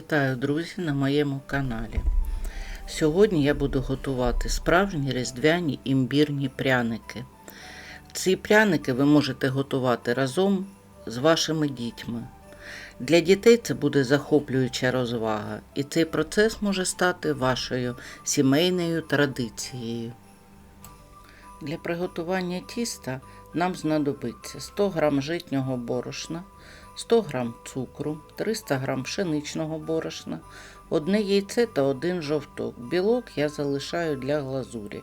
Вітаю, друзі, на моєму каналі. Сьогодні я буду готувати справжні різдвяні імбірні пряники. Ці пряники ви можете готувати разом з вашими дітьми. Для дітей це буде захоплююча розвага, і цей процес може стати вашою сімейною традицією. Для приготування тіста нам знадобиться 100 г житнього борошна, 100 г цукру, 300 г пшеничного борошна, одне яйце та один жовток. Білок я залишаю для глазурі.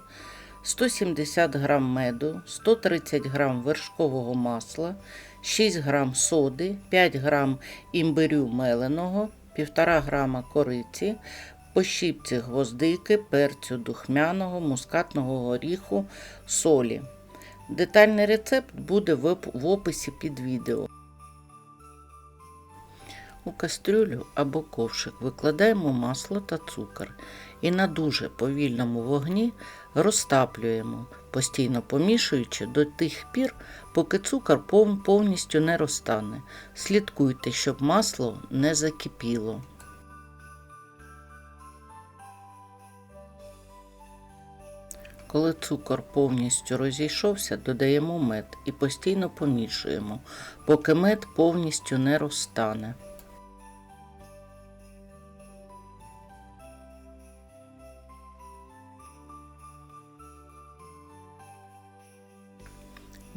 170 г меду, 130 г вершкового масла, 6 г соди, 5 г імбирю меленого, 1,5 г кориці, по щіпці гвоздики, перцю духмяного, мускатного горіху, солі. Детальний рецепт буде в описі під відео. У кастрюлю або ковшик викладаємо масло та цукор і на дуже повільному вогні розтаплюємо, постійно помішуючи до тих пір, поки цукор повністю не розтане. Слідкуйте, щоб масло не закипіло. Коли цукор повністю розійшовся, додаємо мед і постійно помішуємо, поки мед повністю не розтане.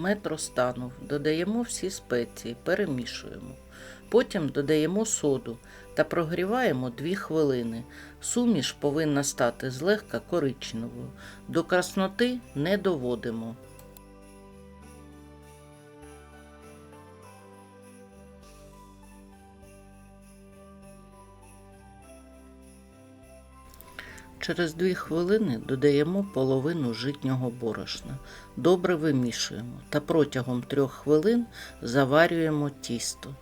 Мед розтанув, додаємо всі спеції, перемішуємо. Потім додаємо соду та прогріваємо 2 хвилини. Суміш повинна стати злегка коричневою. До красноти не доводимо. Через 2 хвилини додаємо половину житнього борошна. Добре вимішуємо та протягом 3 хвилин заварюємо тісто.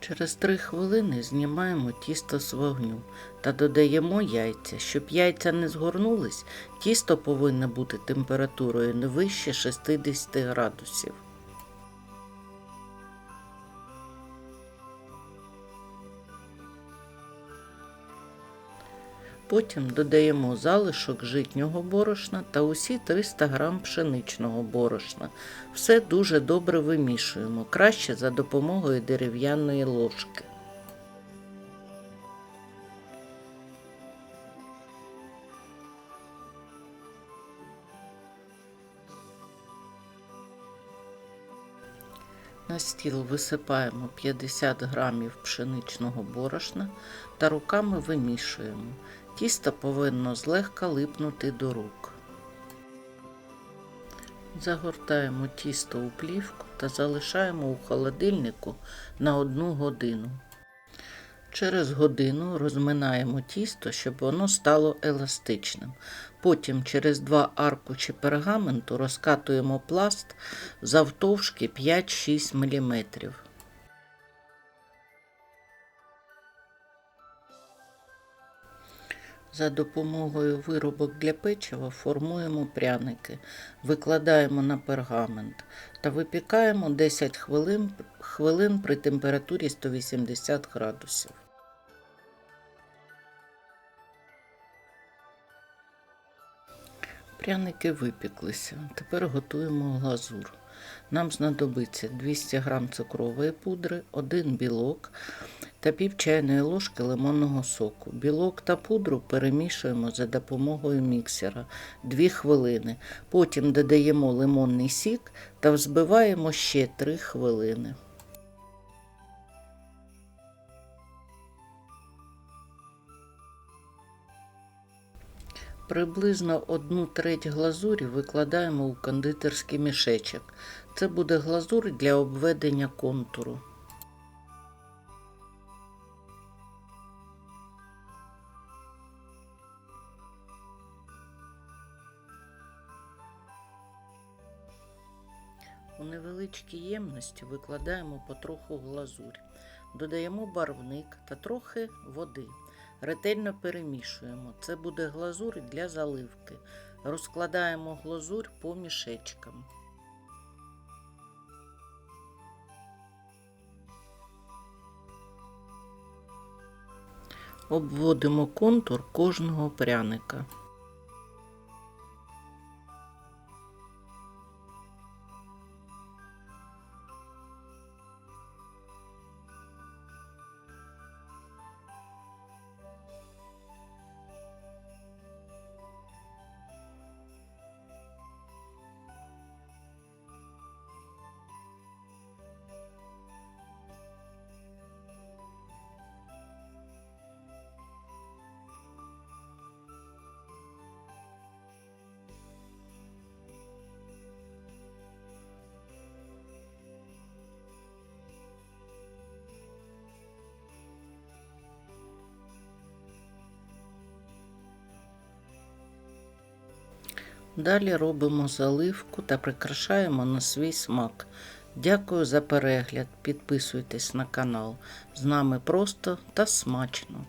Через 3 хвилини знімаємо тісто з вогню та додаємо яйця. Щоб яйця не згорнулись, тісто повинно бути температурою не вище 60 градусів. Потім додаємо залишок житнього борошна та усі 300 г пшеничного борошна. Все дуже добре вимішуємо, краще за допомогою дерев'яної ложки. На стіл висипаємо 50 грамів пшеничного борошна та руками вимішуємо. Тісто повинно злегка липнути до рук. Загортаємо тісто у плівку та залишаємо у холодильнику на 1 годину. Через годину розминаємо тісто, щоб воно стало еластичним. Потім через два аркучі пергаменту розкатуємо пласт завтовшки 5-6 мм. За допомогою виробок для печива формуємо пряники, викладаємо на пергамент та випікаємо 10 хвилин, хвилин при температурі 180 градусів. Пряники випіклися. Тепер готуємо глазур. Нам знадобиться 200 г цукрової пудри, 1 білок та пів чайної ложки лимонного соку. Білок та пудру перемішуємо за допомогою міксера 2 хвилини. Потім додаємо лимонний сік та взбиваємо ще 3 хвилини. Приблизно одну треть глазурі викладаємо у кондитерський мішечок. Це буде глазур для обведення контуру. У невеличкій ємності викладаємо потроху глазурь, додаємо барвник та трохи води. Ретельно перемішуємо. Це буде глазур для заливки. Розкладаємо глазур по мішечкам. Обводимо контур кожного пряника. Далі робимо заливку та прикрашаємо на свій смак. Дякую за перегляд. Підписуйтесь на канал. З нами просто та смачно.